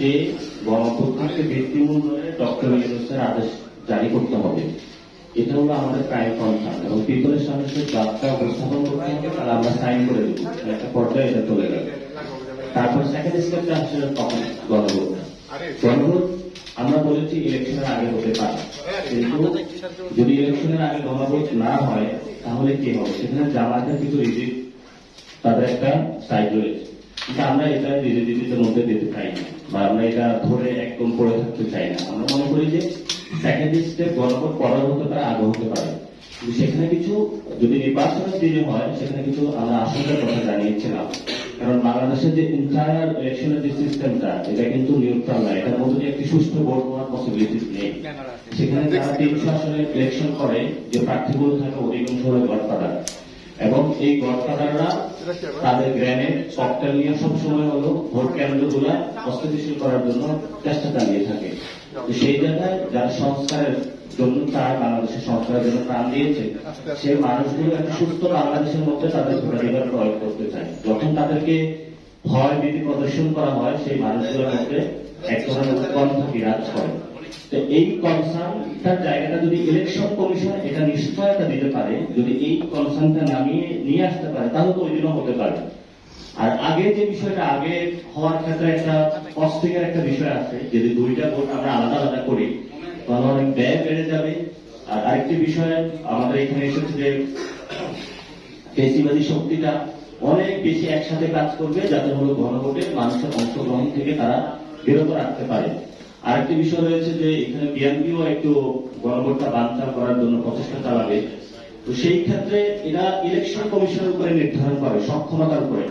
যে গণপ্রজাতন্ত্রের ভিত্তিমূল ধরে ডক্টর ইউনুসের আদেশ জারি করতে হবে। এটা হলো আমাদের প্রাইম কনসার্ন এবং পিপলের সামনে সে যাত্রা উপস্থাপন করতে হবে, তাহলে আমরা সাইন করে দেবো। একটা পর্যায়ে এটা চলে যাবে তারপর সেকেন্ড স্টেপটা আসলে তখন গণভোট। গণভোট আমরা বলেছি ইলেকশনের আগে হতে পারে। কিন্তু যদি ইলেকশনের আগে গণভোট না হয়, তাহলে কি হবে? সেখানে জামাতের কিছু রিজিক তাদের একটা সাইড রয়েছে। আমরা এটা রিলেটিভিটির মধ্যে দিতে চাই না। বা আমরা এটা ধরে একদম পড়ে থাকতে চাই না। আমরা মনে করি যে সেকেন্ড স্টেপ গণভোট পরেও হতে পারে আগে হতে পারে। সেখানে কিছু, যদি নির্বাচনের দিনে হয়, সেখানে কিছু আমরা আশঙ্কার কথা জানিয়েছিলাম। কারণ বাংলাদেশের যে ইন্টায়ার ইলেকশনের যে সিস্টেমটা এটা কিন্তু নিউট্রাল না। এটার মধ্যে একটি ভোট হওয়ার নেই। সেখানে যারা তিনশো আসনে ইলেকশন করে, যে প্রার্থীগুলো থাকে, অধিকাংশ হলো গডফাদার। এবং এই গডফাদাররা তাদের গ্রেনেড ককটেল নিয়ে সবসময় হলো ভোট কেন্দ্রগুলো অস্থিতিশীল করার জন্য চেষ্টা চালিয়ে থাকে। তো সেই জায়গায় যারা সংস্কারের জন্য তার বাংলাদেশের সংস্কারের জন্য প্রাণ দিয়েছে সেই মানুষগুলো একটা সুস্থ বাংলাদেশের মধ্যে তাদের ভোটাধিকার প্রয়োগ করতে চায়। যখন তাদেরকে ভয় ভীতি প্রদর্শন করা হয় সেই মানুষগুলোর মধ্যে এক ধরনের উৎকণ্ঠা বিরাজ করে। তো এই কনসার্নটার জায়গাটা যদি ইলেকশন কমিশন এটা নিশ্চয়তা দিতে পারে, যদি এই কনসার্নটা নামিয়ে নিয়ে আসতে পারে, তাহলে তো ওই দিনও হতে পারে। আর আগে যে বিষয়টা, আগে হওয়ার ক্ষেত্রে একটা কস্টিংয়ের একটা বিষয় আছে, যদি দুইটা ভোট আমরা আলাদা আলাদা করি, তাহলে অনেক ব্যয় বেড়ে যাবে। আর আরেকটি বিষয়, আমাদের এখানে এসেছে যে পেশিবাদী শক্তিটা অনেক বেশি একসাথে কাজ করবে যাতে হলো গণভোটে মানুষের অংশগ্রহণ থেকে তারা বিরত রাখতে পারে। আরেকটি বিষয় রয়েছে যে এখানে বিএনপিও একটু গণভোটটা বানচাল করার জন্য প্রচেষ্টা চালাবে। তো সেই ক্ষেত্রে এরা ইলেকশন কমিশনের উপরে নির্ধারণ করে, সক্ষমতার উপরে।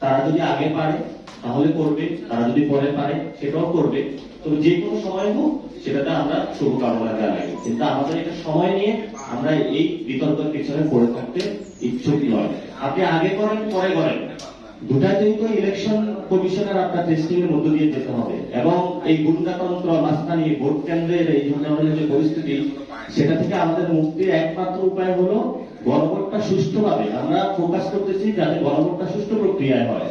তারা যদি আগে পারে, তাহলে করবে। তারা যদি পরে পারে, সেটাও করবে। তবে যে কোনো সময় হোক, সেটাতে আমরা শুভকামনা জানাই। কিন্তু আমাদের এটা সময় নিয়ে আমরা এই বিতর্কের পিছনে পড়ে থাকতে ইচ্ছুক নয়। আপনি আগে করেন, পরে করেন। দুটাতেই তো ইলেকশন কমিশনের আপনার টেস্টিং এর মধ্য দিয়ে যেতে হবে। এবং এই গুন্ডাতন্ত্র, মাস্তানি, ভোট কেন্দ্রের এই ধরনের যে পরিস্থিতি, সেটা থেকে আমাদের মুক্তির একমাত্র উপায় হলো গণভোটটা সুষ্ঠুভাবে। আমরা ফোকাস করতেছি যাতে গণভোটটা সুষ্ঠু প্রক্রিয়ায় হয়।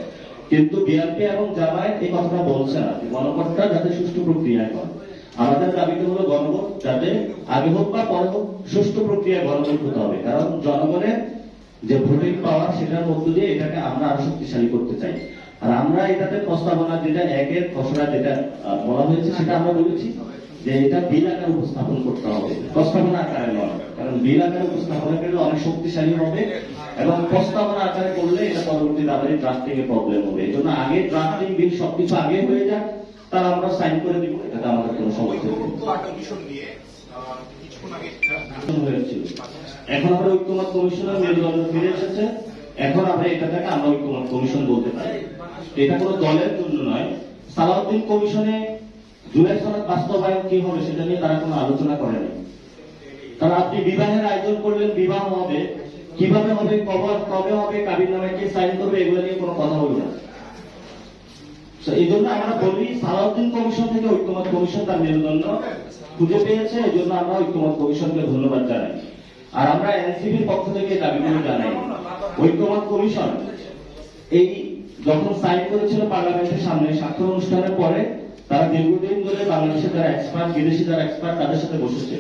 কিন্তু বিএনপি এবং জামায়াত এই কথাটা বলছে না গণভোটটা যাতে সুষ্ঠু প্রক্রিয়ায় হয়। আমাদের দাবিতে হলো গণভোট যাতে আগে হোক বা পরে হোক সুষ্ঠু প্রক্রিয়ায় গণভোট হতে হবে। কারণ জনগণের যে ভোটিং পাওয়ার সেটার মধ্য দিয়ে এটাকে আমরা আরও শক্তিশালী করতে চাই। আর আমরা এটাতে প্রস্তাবনা যেটা একের খসড়া যেটা বলা হয়েছে সেটা আমরা বলেছি যে এটা বিল আকারে উপস্থাপন করতে হবে। প্রস্তাবনা আকারে নয়, কারণ বিল আকারে উপস্থাপনা করলে অনেক শক্তিশালী হবে এবং প্রস্তাবনা আকারে করলে এটা পরবর্তীতে আবার ড্রাফটিং এ প্রবলেম হবে। এই জন্য আগে ড্রাফটিং বিল সবকিছু আগে হয়ে যাক, তার আমরা সাইন করে দিব। এটাতে আমাদের কোনো সমস্যা নেই। এখন আমরা ঐক্যমত কমিশনের মেরুদণ্ড ফিরে এসেছে। এখন আমরা এটাকে আমরা ঐক্যমত কমিশন বলতে পারি। এটা কোনো দলের জন্য নয়। সালাউদ্দিন কমিশনে জুলাই সনদ বাস্তবায়ন কি হবে সেটা নিয়ে তারা কোনো আলোচনা করেনি। কারণ আপনি বিবাহের আয়োজন করলেন, বিবাহ হবে। কীভাবে হবে, কবে কবে হবে, কাবির নামে কে সাইন করবে, এগুলো নিয়ে কোনো কথা বলবে না। এই জন্য আমরা বলি, সালাউদ্দিন কমিশন থেকে ঐক্যমত কমিশন তার মেরুদণ্ড খুঁজে পেয়েছে এই জন্য আমরা ঐক্যমত কমিশনকে ধন্যবাদ জানাই। আর আমরা এনসিপির পক্ষ থেকে দাবি করে জানাই। ঐক্যমত কমিশন, এই যখন সাইন করেছিল পার্লামেন্টের সামনে স্বাক্ষর অনুষ্ঠানের পরে, তারা দীর্ঘদিন ধরে বাংলাদেশের যারা এক্সপার্ট বিদেশি যারা এক্সপার্ট তাদের সাথে বসেছে।